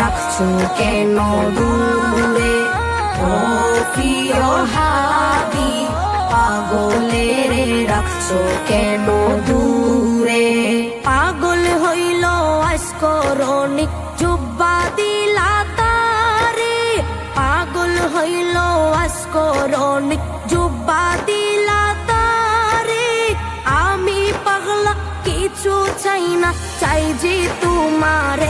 রাখছো কেন দূরে ও প্রিয় হাবি পাগলের রাখছো কেন দূরে পাগল হইল আসকরণিক জুব্বা দিলা তারে। পাগল হইল আসকরণিক জুব্বা দিলা তারে। আমি পাগলা, কিছু চাই না, চাই যে তোমারে।